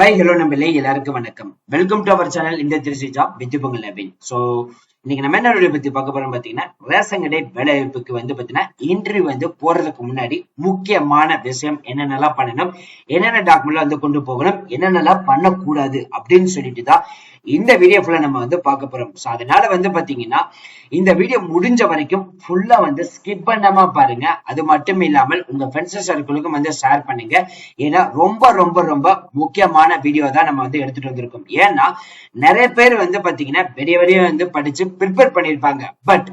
Hi hello நம்பளே எல்லாருக்கும் வணக்கம். வெல்கம் டு அவர் சேனல் இந்த Trichy job with Pongal Naveen so இன்னைக்கு நம்ம என்ன வீடியோ பத்தி பார்க்க போறோம் பாத்தீங்கன்னா ரேஷன் கடை வேலைவாய்ப்புக்கு வந்து பாத்தீங்கன்னா இன்டர்வியூ வந்து போறதுக்கு முன்னாடி முக்கியமான விஷயம் என்னென்னலாம் பண்ணணும் என்னென்ன டாக்குமெண்ட்ல வந்து கொண்டு போகணும் என்னென்னலாம் பண்ணக்கூடாது அப்படின்னு சொல்லிட்டு தான் இந்த வீடியோ ஃபுல்லா நம்ம வந்து பார்க்க போறோம். ஸோ அதனால வந்து பாத்தீங்கன்னா இந்த வீடியோ முடிஞ்ச வரைக்கும் ஃபுல்லா வந்து ஸ்கிப் பண்ணாம பாருங்க. அது மட்டும் இல்லாமல் உங்க ஃப்ரெண்ட்ஸ் சர்க்கிளுக்கும் வந்து ஷேர் பண்ணுங்க. ஏன்னா ரொம்ப ரொம்ப ரொம்ப முக்கியமான வீடியோ தான் நம்ம வந்து எடுத்துட்டு வந்திருக்கோம். ஏன்னா நிறைய பேர் வந்து பாத்தீங்கன்னா பெரிய பெரிய வந்து படிச்சு ப்ரிப்பேர் பண்ணிருப்பாங்க. பட்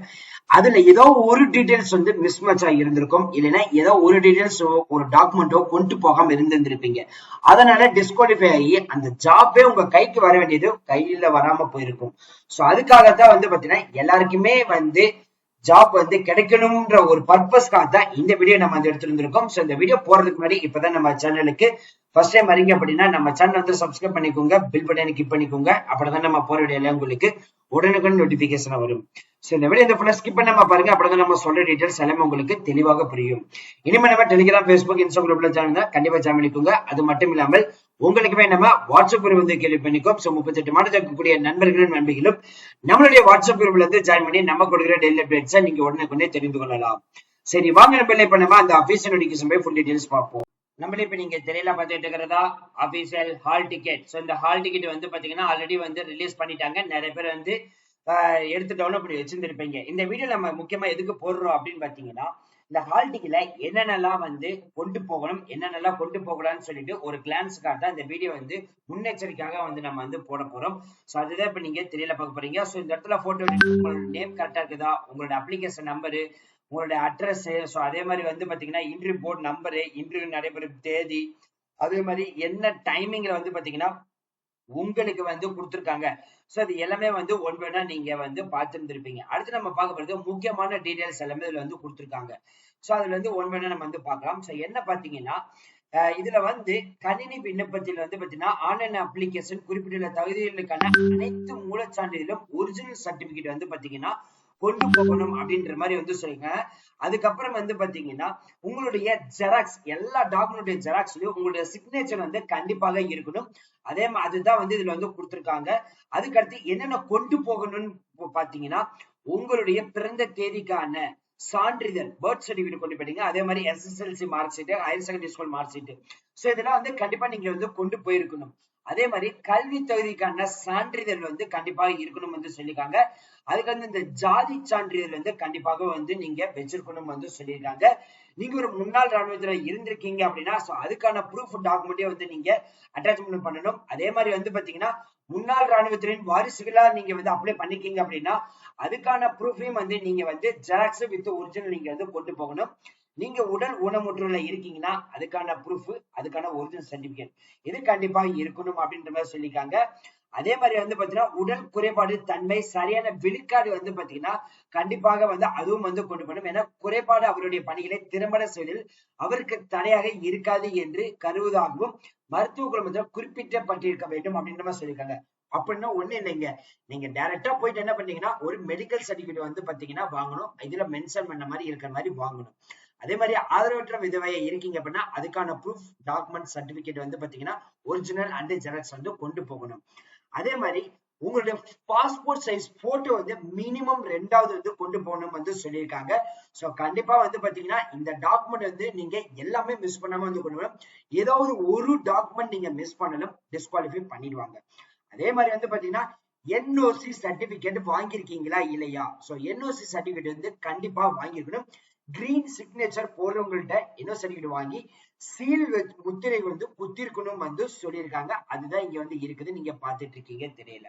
அதுல ஏதோ ஒரு டீடைல்ஸ் வந்து மிஸ்மேட்ச் ஆகி இருந்திருக்கும். இல்லைன்னா ஏதோ ஒரு டீடைல்ஸ் ஒரு டாக்குமெண்ட்டோ கொண்டு போகாம இருந்திருந்திருப்பீங்க. அதனால டிஸ்குவாலிஃபை ஆகி அந்த ஜாபே உங்க கைக்கு வர வேண்டியது கையில வராம போயிருக்கும். சோ அதுக்காகத்தான் வந்து பாத்தீங்கன்னா எல்லாருக்குமே வந்து ஜாப் வந்து கிடைக்கணும்ன்ற ஒரு பர்பஸ்க்காக தான் இந்த வீடியோ நம்ம வந்து எடுத்துருந்திருக்கோம். ஸோ இந்த வீடியோ போறதுக்கு முன்னாடி இப்பதான் நம்ம சேனலுக்கு ஃபர்ஸ்ட் டைம் வரீங்க அப்படின்னா நம்ம சேனல் வந்து சப்ஸ்கிரைப் பண்ணிக்கோங்க பில் பட்டனை கிளிக் பண்ணிக்கோங்க. அப்படிதான் நம்ம போற வீடியோ உங்களுக்கு உடனுக்குடன் நோட்டிபிகேஷன் வரும். ஸோ இந்த வீடியோ இந்த ஃபுல்லா ஸ்கிப் பண்ணாம பாருங்க. அப்படிதான் நம்ம சொல்ற டீடைல்ஸ் எல்லாமே உங்களுக்கு தெளிவாக புரியும். இனிமே நம்ம டெலிகிராம் ஃபேஸ்புக் இன்ஸ்டாகிராம்ல சேனல் தான் கண்டிப்பா ஜாயின் பண்ணிக்கோங்க. அது மட்டும் இல்லாமல் உங்களுக்குமே நம்ம வாட்ஸ்அப் குரூப் வந்து கேள்வி பண்ணிக்கோம். ஸோ முப்பத்தெட்டு மாதம் இருக்கக்கூடிய நண்பர்களும் நண்பிகளும் நம்மளுடைய வாட்ஸ்அப் குரூப்ல இருந்து ஜாயின் பண்ணி நம்ம கொடுக்குற டெய்லி அப்டேட்ஸை நீங்க உடனே தெரிந்து கொள்ளலாம். சரி வாங்க நம்ம இப்போ நம்ம அந்த அபிஷியல் நோட்டிஃபிகேஷன் போய் ஃபுல் டீடைல்ஸ் பார்ப்போம். நம்மளே இப்ப நீங்க தெரியல பார்த்துட்டு இருக்கிறதா? அபிஷியல் ஹால் டிக்கெட் ஸோ இந்த ஹால் டிக்கெட் வந்து பாத்தீங்கன்னா ஆல்ரெடி வந்து ரிலீஸ் பண்ணிட்டாங்க. நிறைய பேர் வந்து எடுத்து டவுன்லோட் பண்ணி வச்சிருந்திருப்பீங்க. இந்த வீடியோ நம்ம முக்கியமா எதுக்கு போடுறோம் அப்படின்னு பாத்தீங்கன்னா இந்த ஹால் என்னென்னலாம் வந்து கொண்டு போகணும் என்னென்னலாம் கொண்டு போகலாம்னு சொல்லிட்டு ஒரு கிளான்ஸுக்காக தான் இந்த வீடியோ வந்து முன்னெச்சரிக்கையாக வந்து நம்ம வந்து போட போறோம். ஸோ அதுதான் இப்ப நீங்க தெரியல பார்க்க போறீங்க. ஸோ இந்த இடத்துல போட்டோ உங்களோட நேம் கரெக்டா இருக்குதா? உங்களோட அப்ளிகேஷன் நம்பரு உங்களுடைய அட்ரஸ் ஸோ அதே மாதிரி வந்து பாத்தீங்கன்னா இன்டர்வியூ போர்ட் நம்பரு இன்டர்வியூ நடைபெறும் தேதி அதே மாதிரி என்ன டைமிங்ல வந்து பாத்தீங்கன்னா உங்களுக்கு வந்து கொடுத்துருக்காங்க. ஸோ அது எல்லாமே வந்து ஒன்பதுனா நீங்க வந்து பார்த்துருந்துருப்பீங்க. அடுத்து நம்ம பார்க்க போறது முக்கியமான டீடைல்ஸ் எல்லாமே இதுல வந்து கொடுத்துருக்காங்க. ஸோ அதுல வந்து ஒன்பதுனா நம்ம வந்து பார்க்கலாம். ஸோ என்ன பாத்தீங்கன்னா இதுல வந்து கணினி விண்ணப்பத்தில் வந்து பாத்தீங்கன்னா ஆன்லைன் அப்ளிகேஷன் குறிப்பிட்டுள்ள தகுதிகளுக்கான அனைத்து மூலச்சான்றிதழும் ஒரிஜினல் சர்டிபிகேட் வந்து பாத்தீங்கன்னா கொண்டு போகணும் அப்படின்ற மாதிரி வந்து சொல்லுங்க அதுக்கப்புறம் வந்து பாத்தீங்கன்னா உங்களுடைய ஜெராக்ஸ் எல்லா டாக்குமெண்டைய ஜெராக்ஸ்லயும் உங்களுடைய சிக்னேச்சர் வந்து கண்டிப்பாக இருக்கணும். அதே மாதிரி அதுதான் வந்து இதுல வந்து கொடுத்துருக்காங்க. அதுக்கடுத்து என்னென்ன கொண்டு போகணும்னு பாத்தீங்கன்னா உங்களுடைய பிறந்த தேதிக்கான சான்றிதழ் பர்த் சர்டிபிகேட் கொண்டு போயிட்டீங்க. அதே மாதிரி SSLC mark sheet higher secondary school mark sheet so இதெல்லாம் வந்து கண்டிப்பா நீங்க வந்து கொண்டு போயிருக்கணும். அதே மாதிரி கல்வி தகுதிக்கான சான்றிதழ் வந்து கண்டிப்பாக இருக்கணும் வந்து சொல்லியிருக்காங்க. அதுக்கு வந்து இந்த ஜாதி சான்றிதழ் வந்து கண்டிப்பாக வந்து நீங்க வச்சிருக்கணும் வந்து சொல்லியிருக்காங்க. நீங்க ஒரு முன்னாள் ராணுவத்துல இருந்திருக்கீங்க அப்படின்னா சோ அதுக்கான ப்ரூஃப் டாக்குமெண்டே வந்து நீங்க அட்டாச்மெண்ட் பண்ணணும். அதே மாதிரி வந்து பாத்தீங்கன்னா முன்னாள் ராணுவத்தின் வாரிசுகளா நீங்க வந்து அப்ளை பண்ணிக்கீங்க அப்படின்னா அதுக்கான ப்ரூஃபையும் வந்து நீங்க வந்து ஜெராக்ஸ் வித் ஒரிஜினல் நீங்க வந்து கொண்டு போகணும். நீங்க உடல் ஊனமுற்றுல இருக்கீங்கன்னா அதுக்கான ப்ரூஃப் அதுக்கான ஒரிஜினல் சர்டிபிகேட் இது கண்டிப்பா இருக்கணும் அப்படின்ற மாதிரி சொல்லியிருக்காங்க. அதே மாதிரி வந்து பாத்தீங்கன்னா உடல் குறைபாடு தன்மை சரியான விழுக்காடு வந்து பாத்தீங்கன்னா கண்டிப்பாக வந்து அதுவும் வந்து கொண்டு போகணும். ஏன்னா குறைபாடு அவருடைய பணிகளை திறம்பட செய்வதில் அவருக்கு தடையாக இருக்காது என்று கருவதாகவும் மருத்துவ குழுமத்தில் குறிப்பிட்டப்பட்டிருக்க வேண்டும் அப்படின்ற மாதிரி சொல்லியிருக்காங்க. அப்படின்னா ஒண்ணு இல்லைங்க. நீங்க டைரக்டா போயிட்டு என்ன பண்ணீங்கன்னா ஒரு மெடிக்கல் சர்டிபிகேட் வந்து பாத்தீங்கன்னா வாங்கணும். இதுல மென்ஷன் பண்ண மாதிரி இருக்கிற மாதிரி வாங்கணும். அதே மாதிரி ஆதரவற்ற விதவையை இருக்கீங்க அப்படின்னா அதுக்கான ப்ரூஃப் டாக்குமெண்ட் சர்டிபிகேட் வந்து பாத்தீங்கன்னா ஒரிஜினல் அண்ட் ஜெராக்ஸ் வந்து கொண்டு போகணும். அதே மாதிரி உங்களுடைய பாஸ்போர்ட் சைஸ் போட்டோ வந்து மினிமம் ரெண்டாவது வந்து கொண்டு போகணும் வந்து சொல்லியிருக்காங்க. ஸோ கண்டிப்பா வந்து பாத்தீங்கன்னா இந்த டாக்குமெண்ட் வந்து நீங்க எல்லாமே மிஸ் பண்ணாம வந்து கொண்டு வரணும். ஏதாவது ஒரு டாக்குமெண்ட் நீங்க மிஸ் பண்ணலும் டிஸ்குவாலிஃபை பண்ணிடுவாங்க. அதே மாதிரி வந்து பாத்தீங்கன்னா என்ஓசி சர்டிபிகேட் வாங்கியிருக்கீங்களா இல்லையா? ஸோ என்ஓசி சர்டிபிகேட் வந்து கண்டிப்பா வாங்கியிருக்கணும். கிரீன் சிக்னேச்சர் போடுறவங்கள்ட்ட என்ன சர்டிபிகேட் வாங்கி சீல் முத்திரை வந்து குத்திருக்கணும் வந்து சொல்லியிருக்காங்க. அதுதான் இங்க வந்து இருக்குது. நீங்க பாத்துட்டு இருக்கீங்க தெரியல.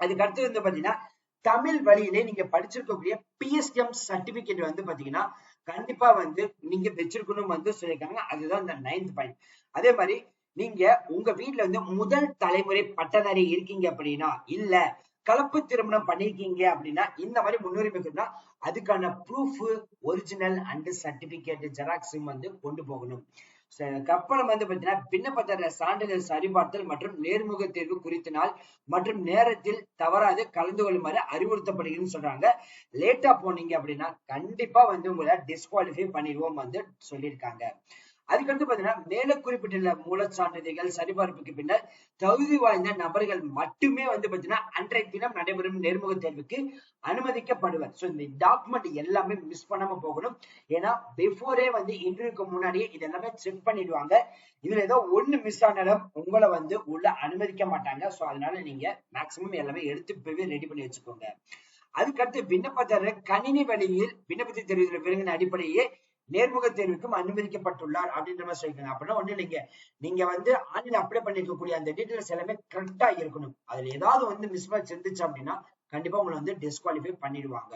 அதுக்கு அடுத்து வந்து பாத்தீங்கன்னா தமிழ் வழியிலே நீங்க படிச்சிருக்கக்கூடிய பிஎஸ்எம் சர்டிபிகேட் வந்து பாத்தீங்கன்னா கண்டிப்பா வந்து நீங்க வச்சிருக்கணும் வந்து சொல்லியிருக்காங்க. அதுதான் இந்த நைன்த் பாயிண்ட் அதே மாதிரி நீங்க உங்க வீட்டுல வந்து முதல் தலைமுறை பட்டதாரி இருக்கீங்க அப்படின்னா இல்ல கலப்பு திருமணம் பண்ணிருக்கீங்க அப்படின்னா இந்த மாதிரி முன்னுரிமை அதுக்கான ப்ரூஃப் ஒரிஜினல் அண்ட் சர்டிபிகேட் ஜெராக்ஸும் வந்து கொண்டு போகணும். கப்பலம் வந்து பாத்தீங்கன்னா விண்ணப்பத்தர சான்றிதழ் சரிபார்த்தல் மற்றும் நேர்முக தேர்வு குறித்த நாள் மற்றும் நேரத்தில் தவறாது கலந்து கொள்ளுமாறு அறிவுறுத்தப்படுகிறதுன்னு சொல்றாங்க. லேட்டா போனீங்க அப்படின்னா கண்டிப்பா வந்து உங்களை டிஸ்குவாலிஃபை பண்ணிடுவோம் வந்து சொல்லியிருக்காங்க. அதுக்கடுத்து பாத்தீங்கன்னா மேல குறிப்பிட்டுள்ள மூல சான்றிதழ்கள் சரிபார்ப்புக்கு பின்னர் தகுதி வாய்ந்த நபர்கள் மட்டுமே வந்து பாத்தீங்கன்னா அன்றைய தினம் நடைபெறும் நேர்முக தேர்வுக்கு அனுமதிக்கப்படுவர். சோ இந்த டாக்குமெண்ட் எல்லாமே மிஸ் பண்ணாம போகணும். ஏன்னா பிஃபோரே வந்து இன்டர்வியூக்கு முன்னாடியே இது எல்லாமே செக் பண்ணிடுவாங்க. இதுல ஏதோ ஒண்ணு மிஸ் ஆனாலும் உங்களை வந்து உள்ள அனுமதிக்க மாட்டாங்க. சோ அதனால நீங்க மேக்சிமம் எல்லாமே எடுத்து போய் ரெடி பண்ணி வச்சுக்கோங்க. அதுக்கடுத்து விண்ணப்பதாரர் கணினி வழியில் விண்ணப்பத்தை தெரிவித்த விருங்கின அடிப்படையே நேர்முக தேர்வுக்கும் அனுமதிக்கப்பட்டுள்ளார் அப்படின்ற மாதிரி சொல்லிக்கணும் அப்படின்னா ஒண்ணு இல்லைங்க. நீங்க வந்து ஆன்லைன் அப்ளை பண்ணிருக்கக்கூடிய அந்த டீடைல்ஸ் எல்லாமே கரெக்டா இருக்கணும். அதுல ஏதாவது வந்து மிஸ்மேட்ச் இருந்துச்சு அப்படின்னா கண்டிப்பா உங்களை வந்து டிஸ்குவாலிஃபை பண்ணிடுவாங்க.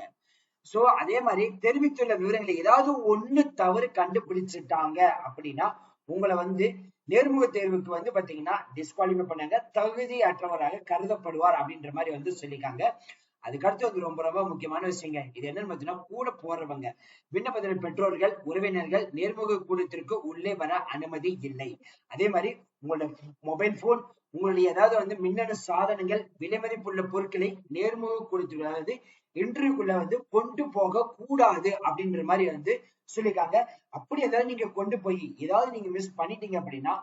சோ அதே மாதிரி தெரிவித்துள்ள விவரங்களை ஏதாவது ஒண்ணு தவறு கண்டுபிடிச்சிட்டாங்க அப்படின்னா உங்களை வந்து நேர்முக தேர்வுக்கு வந்து பாத்தீங்கன்னா டிஸ்குவாலிஃபை பண்ணாங்க. தகுதி அற்றவராக கருதப்படுவார் அப்படின்ற மாதிரி வந்து சொல்லியிருக்காங்க. அதுக்கடுத்து வந்து ரொம்ப ரொம்ப முக்கியமான விஷயங்க. இது என்னன்னு பார்த்தீங்கன்னா கூட போறவங்க. விண்ணப்பத்தின பெற்றோர்கள் உறவினர்கள் நேர்முக கூடத்திற்கு உள்ளே வர அனுமதி இல்லை. அதே மாதிரி உங்களோட மொபைல் போன் உங்களுடைய ஏதாவது வந்து மின்னணு சாதனங்கள் விலைமதிப்புள்ள பொருட்களை நேர்முக கூடத்திற்கு அதாவது இன்டர்வியூக்குள்ள வந்து கொண்டு போக கூடாது அப்படின்ற மாதிரி வந்து சொல்லியிருக்காங்க. அப்படி ஏதாவது நீங்க கொண்டு போய் ஏதாவது நீங்க மிஸ் பண்ணிட்டீங்க அப்படின்னா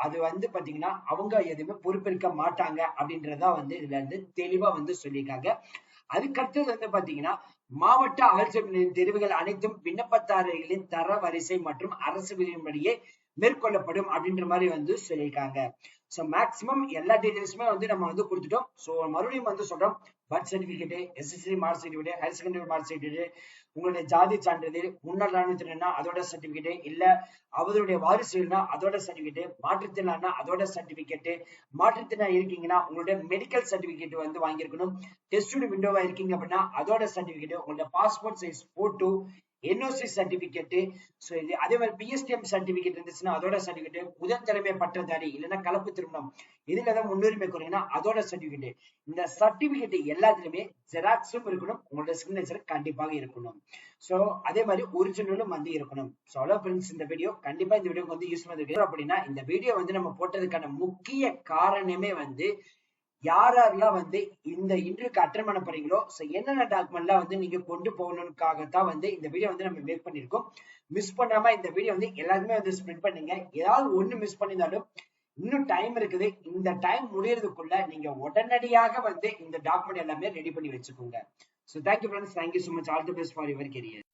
அது வந்து பாத்தீங்கன்னா அவங்க எதுவுமே பொறுப்பேற்க மாட்டாங்க அப்படின்றதா வந்து இதுல இருந்து தெளிவா வந்து சொல்லியிருக்காங்க. அதுக்கடுத்தது வந்து பாத்தீங்கன்னா மாவட்ட ஆட்சியர் தெரிவுகள் அனைத்தும் விண்ணப்பதாரர்களின் தர வரிசை மற்றும் அரசு விதியின்படியே மேற்கொள்ளப்படும் அப்படின்ற மாதிரி வந்து சொல்லியிருக்காங்க. சோ மேக்சிமம் எல்லா டீடைல்ஸுமே வந்து நம்ம வந்து கொடுத்துட்டோம். சோ மறுபடியும் வந்து சொல்றோம். Birth certificate SSC mark certificate higher secondary mark certificate உங்களுடைய ஜாதி சான்றிதழ் முன்னாள் ராணுவத்தினா அதோட சர்டிபிகேட் இல்ல அவருடைய வாரிசுனா அதோட சர்டிபிகேட் மாற்றுத்திறனா அதோட சர்டிபிகேட் மாற்றுத்திறனா இருக்கீங்கன்னா உங்களுடைய மெடிக்கல் சர்டிபிகேட் வந்து வாங்கியிருக்கணும். டெஸ்ட் விண்டோவா இருக்கீங்க அப்படின்னா அதோட சர்டிபிகேட் உங்களுடைய passport size photo NOC certificate so இது அதே மாதிரி பிஎஸ்டிஎம் சர்டிபிகேட் இருந்துச்சுன்னா அதோட சர்டிபிகேட் முதல் திறமை பட்டதாரி இல்லைன்னா கலப்பு திருமணம். இதுல தான் முன்னுரிமை குறைங்கன்னா அதோட சர்டிபிகேட் இந்த சர்டிபிகேட் எல்லாத்துலயுமே ஜெராக்ஸும் இருக்கணும் உங்களோட சிக்னேச்சர் கண்டிப்பாக இருக்கணும். சோ அதே மாதிரி ஒரிஜினலும் வந்து இருக்கணும். ஸோ அவ்வளோ ஃப்ரெண்ட்ஸ் இந்த வீடியோ கண்டிப்பா இந்த வீடியோ வந்து யூஸ் பண்ணிருக்கு அப்படின்னா இந்த வீடியோ வந்து நம்ம போட்டதுக்கான முக்கிய காரணமே வந்து யார் யாரெல்லாம் வந்து இந்த இன்டர்வியூக்கு அட்டன் பண்ண போறீங்களோ ஸோ என்னென்ன டாக்குமெண்ட்லாம் வந்து நீங்க கொண்டு போகணுக்காகத்தான் வந்து இந்த வீடியோ வந்து நம்ம மேக் பண்ணிருக்கோம் மிஸ் பண்ணாம இந்த வீடியோ வந்து எல்லாருமே வந்து ஸ்ப்ரெட் பண்ணுங்க. ஏதாவது ஒண்ணு மிஸ் பண்ணியிருந்தாலும் இன்னும் டைம் இருக்குது. இந்த டைம் முடியறதுக்குள்ள நீங்க உடனடியாக வந்து இந்த டாக்குமெண்ட் எல்லாமே ரெடி பண்ணி வச்சுக்கோங்க. So thank you friends thank you so much all the best for your career